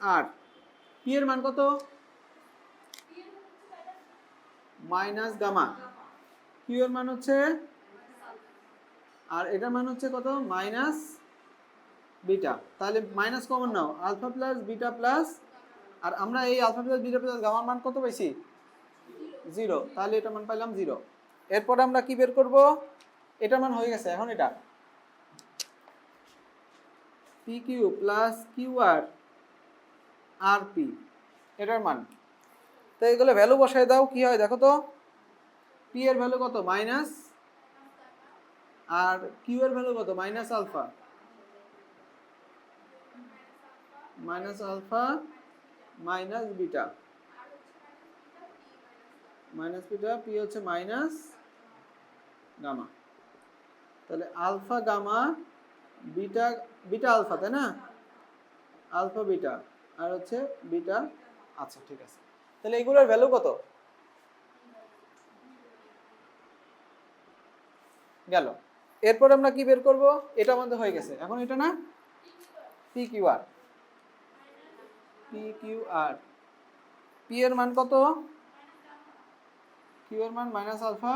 আর P এর মান কত? Minus gamma. কিউ এর মান হচ্ছে? আর এটার মান হচ্ছে কত? Minus beta. তাহলে মাইনাস কমন নাও। আলফা প্লাস বিটা প্লাস আর আমরা এই আলফা প্লাস বিটা প্লাস গামার মান কত পাইছি? জিরো। তাহলে এটা মান পাইলাম জিরো। এরপরে আমরা কি বের করব? এটার মান হয়ে গেছে। এখন এটা। P Q plus Q R R P এটার মান তো এগুলো ভ্যালু বসায় দাও কি হয় দেখো তো? পি এর ভ্যালু কত? মাইনাস আর কিউ এর ভ্যালু কত? Minus alpha minus alpha minus beta minus beta P হচ্ছে মাইনাস গামা তাহলে alpha gamma beta beta alpha তাই না? আলফা বিটা আর হচ্ছে বিটা আচ্ছা ঠিক আছে। তাহলে এগুলোর ভ্যালু কত? গেল। এরপর আমরা কি বের করব? এটা আমাদের হয়ে গেছে। এখন এটা না? P Q R P Q R P এর মান কত? কিউ এর মান মাইনাস আলফা